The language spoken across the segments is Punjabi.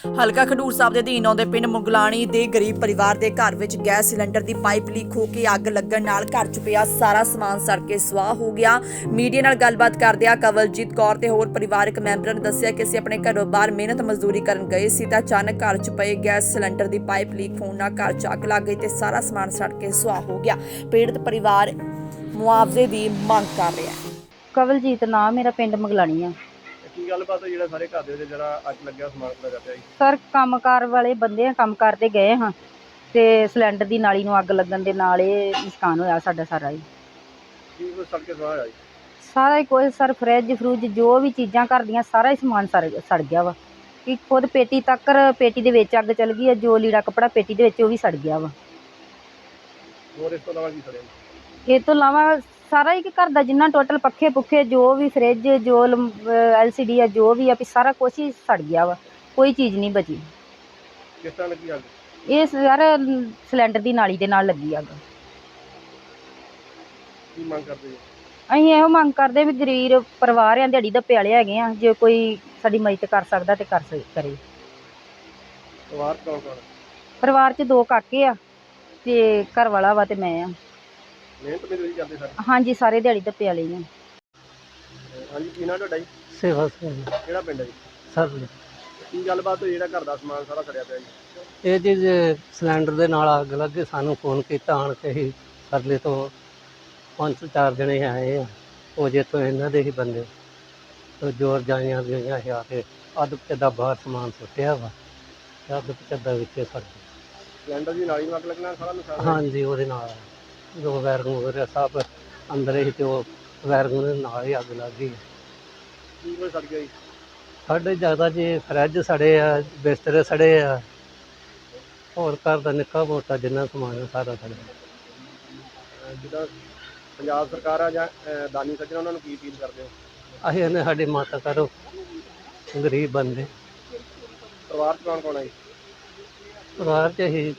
ਹਲਕਾ ਖਡੂਰ ਸਾਹਿਬ ਦੇ ਅਧੀਨ ਆਉਂਦੇ ਪਿੰਡ ਮੁਗਲਾਣੀ ਦੇ ਗਰੀਬ ਪਰਿਵਾਰ ਦੇ ਘਰ ਵਿੱਚ ਗੈਸ ਸਿਲੰਡਰ ਦੀ ਪਾਈਪ ਲੀਕ ਹੋ ਕੇ ਅੱਗ ਲੱਗਣ ਨਾਲ ਘਰ 'ਚ ਪਿਆ ਸਾਰਾ ਸਮਾਨ ਸੜ ਕੇ ਸੁਆਹ ਹੋ ਗਿਆ। ਮੀਡੀਆ ਨਾਲ ਗੱਲਬਾਤ ਕਰਦਿਆਂ ਕਵਲਜੀਤ ਕੌਰ ਤੇ ਹੋਰ ਪਰਿਵਾਰਕ ਮੈਂਬਰਾਂ ਨੇ ਦੱਸਿਆ ਕਿ ਅਸੀਂ ਆਪਣੇ ਘਰੋਂ ਬਾਹਰ ਮਿਹਨਤ ਮਜ਼ਦੂਰੀ ਕਰਨ ਗਏ ਸੀ ਤਾਂ ਅਚਾਨਕ ਘਰ 'ਚ ਪਏ ਗੈਸ ਸਿਲੰਡਰ ਦੀ ਪਾਈਪ ਲੀਕ ਹੋਣ ਨਾਲ ਘਰ 'ਚ ਅੱਗ ਲੱਗ ਗਈ ਤੇ ਸਾਰਾ ਸਮਾਨ ਸੜ ਕੇ ਸੁਆਹ ਹੋ ਗਿਆ। ਪੀੜਤ ਪਰਿਵਾਰ ਮੁਆਵਜ਼ੇ ਦੀ ਮੰਗ ਕਰ ਰਿਹਾ ਹੈ। ਕਵਲਜੀਤ ਨਾਮ ਮੇਰਾ ਪਿੰਡ ਮਗਲਾਣੀ ਆ। ਕੀ ਗੱਲਬਾਤ ਹੈ ਜਿਹੜਾ ਸਾਰੇ ਘਰ ਦੇ ਵਿੱਚ ਜਿਹੜਾ ਅੱਗ ਲੱਗਿਆ ਸਮਾਨ ਲੱਗਾ ਪਿਆ ਜੀ? ਸਰ ਕੰਮਕਾਰ ਵਾਲੇ ਬੰਦੇ ਆ ਕੰਮ ਕਰਦੇ ਗਏ ਹਾਂ ਤੇ ਸਿਲੰਡਰ ਦੀ ਨਾਲੀ ਨੂੰ ਅੱਗ ਲੱਗਣ ਦੇ ਨਾਲ ਇਹ ਨੁਕਸਾਨ ਹੋਇਆ ਸਾਡਾ ਸਾਰਾ ਹੀ ਕੀ ਕੁਝ ਸੜ ਕੇ ਸਵਾਹ ਹੋਇਆ ਜੀ? ਸਾਰਾ ਹੀ ਕੁਝ ਸਰ ਫਰਿੱਜ ਫਰੂਜ ਜੋ ਵੀ ਚੀਜ਼ਾਂ ਘਰ ਦੀਆਂ ਸਾਰਾ ਹੀ ਸਮਾਨ ਸੜ ਸੜ ਗਿਆ ਵਾ। ਕਿ ਖੁਦ ਪੇਟੀ ਤੱਕ ਪੇਟੀ ਦੇ ਵਿੱਚ ਅੱਗ ਚੱਲ ਗਈ ਆ ਜੋ ਲੀੜਾ ਕੱਪੜਾ ਪੇਟੀ ਦੇ ਵਿੱਚ ਉਹ ਵੀ ਸੜ ਗਿਆ ਵਾ। ਹੋਰ ਇਸ ਤੋਂ ਇਲਾਵਾ ਕੀ ਸੜਿਆ ਇਹ ਤੋਂ ਇਲਾਵਾ ਸਾਰਾ ਹੀ ਕਿ ਘਰ ਦਾ ਜਿੰਨਾ ਟੋਟਲ ਪੱਖੇ ਪੁੱਖੇ ਜੋ ਵੀ ਫਰਿੱਜ ਜੋ ਐਲਸੀਡੀ ਆ ਜੋ ਵੀ ਆ ਵੀ ਸਾਰਾ ਕੁਝ ਹੀ ਸੜ ਗਿਆ ਵਾ। ਕੋਈ ਚੀਜ਼ ਨਹੀਂ ਬਚੀ। ਕਿਸ ਤਰ੍ਹਾਂ ਲੱਗੀ ਅੱਗ? ਇਹ ਸਰ ਸਿਲੰਡਰ ਦੀ ਨਾਲੀ ਦੇ ਨਾਲ ਲੱਗੀ ਅੱਗ। ਕੀ ਮੰਗ ਕਰਦੇ ਜੀ ਅਸੀਂ ਇਹੋ ਮੰਗ ਕਰਦੇ ਵੀ ਗਰੀਬ ਪਰਿਵਾਰ ਆ ਦਿਹਾੜੀ ਦਾ ਪਿਆਲੇ ਹੈਗੇ ਆ ਜੇ ਕੋਈ ਸਾਡੀ ਮਦਦ ਕਰ ਸਕਦਾ ਤੇ ਕਰ ਸਕ- ਕਰੇ। ਪਰਿਵਾਰ ਕੌਣ? ਪਰਿਵਾਰ 'ਚ ਦੋ ਕਾਕੇ ਆ ਤੇ ਘਰ ਵਾਲਾ ਵਾ ਤੇ ਮੈਂ ਆ। ਮਿਹਨਤ ਮਜ਼ਦੂਰੀ ਕਰਦੇ ਸਰ। ਹਾਂਜੀ ਸਾਰੇ ਦਿਹਾੜੀ ਦਾ ਪਿਆਲੇ ਹੀ ਆ। ਹਾਂਜੀ ਕੀ ਨਾਂ ਤੁਹਾਡਾ ਜੀ? ਸੇਵਾ ਸਿੰਘ ਕਿਹੜਾ ਪਿੰਡ ਹੈ ਜੀ? ਸਰ ਕੀ ਗੱਲਬਾਤ ਹੋਈ ਜਿਹੜਾ ਘਰ ਦਾ ਸਮਾਨ ਸਾਰਾ ਸੜਿਆ ਪਿਆ ਜੀ? ਇਹ ਚੀਜ਼ ਸਿਲੰਡਰ ਦੇ ਨਾਲ ਅੱਗ ਲੱਗੇ ਸਾਨੂੰ ਫੋਨ ਕੀਤਾ ਆਣ ਕੇ ਹੀ ਸਰਲੇ ਤੋਂ ਪੰਜ ਚਾਰ ਜਣੇ ਆਏ ਆ। ਉਹ ਜੇ ਤੋਂ ਇਹਨਾਂ ਦੇ ਹੀ ਬੰਦੇ। ਤੇ ਜੋਰ ਜਾਈਆਂ ਗਈਆਂ ਆ ਕੇ ਅੱਧ ਪਚੱਦਾ ਬਾਹਰ ਸਮਾਨ ਸੁੱਟਿਆ ਵਾ ਤੇ ਅੱਧ ਪਚੱਦਾ ਵਿੱਚ ਸੜ ਗਿਆ। ਸਿਲੰਡਰ ਦੀ ਨਾਲੀ ਨੂੰ ਅੱਗ ਲੱਗਣਾ ਸਾਰਾ ਨੁਕਸਾਨ ਹੋਇਆ। ਹਾਂਜੀ ਉਹਦੇ ਨਾਲ। ਜੋ ਵੈਰਗੂ ਵਗੈਰਾ ਸਭ ਅੰਦਰ ਹੀ ਤੇ ਉਹ ਵੈਰਗੂ ਦੇ ਨਾਲ ਹੀ ਅੱਗ ਲੱਗ ਗਈ। ਕੀ ਕੁਝ ਸੜ ਗਿਆ ਜੀ ਸਾਡੇ ਜ਼ਿਆਦਾ ਜੀ ਫਰਿੱਜ ਸੜੇ ਆ ਬਿਸਤਰੇ ਸੜੇ ਆ। ਹੋਰ ਘਰ ਦਾ ਨਿੱਕਾ ਮੋਟਾ ਜਿੰਨਾ ਸਮਾਨ ਆ ਸਾਰਾ ਸੜਿਆ। ਜਿੱਦਾਂ ਪੰਜਾਬ ਸਰਕਾਰ ਆ ਜਾਂ ਅਹ ਦਾਨੀ ਸੱਜਣ ਉਹਨਾਂ ਨੂੰ ਕੀ ਅਪੀਲ ਕਰਦੇ ਹੋ? ਅਸੀਂ ਇਹਨੇ ਸਾਡੀ ਮਾਤਾ ਕਰੋ ਗਰੀਬ ਬੰਦੇ। ਪਰਿਵਾਰ 'ਚ ਕੌਣ ਕੌਣ ਹੈ ਜੀ? ਪਰਿਵਾਰ ਚ ਅਸੀਂ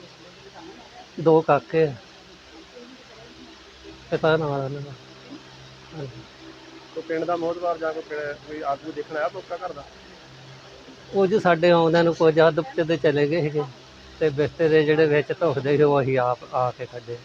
ਦੋ ਕਾਕੇ ਆ। ਪਿਤਾ ਨਾਲ ਇਹਨਾਂ ਦਾ। ਹਾਂਜੀ। ਕੋਈ ਪਿੰਡ ਦਾ ਮੋਹਤਵਾਰ ਜਾਂ ਕੋਈ ਪਿੰਡ- ਕੋਈ ਆਦਮੀ ਦੇਖਣ ਆਇਆ ਲੋਕਾਂ ਘਰ ਦਾ? ਉਹ ਜੀ ਸਾਡੇ ਆਉਂਦਿਆਂ ਨੂੰ ਕੁਝ ਹੱਦ ਤੇ ਚਲੇ ਗਏ ਸੀਗੇ ਤੇ ਬਿਸਤਰੇ ਜਿਹੜੇ ਵਿੱਚ ਧੁਖਦੇ ਸੀ ਉਹ ਅਸੀਂ ਆਪ ਆ ਕੇ ਕੱਢੇ।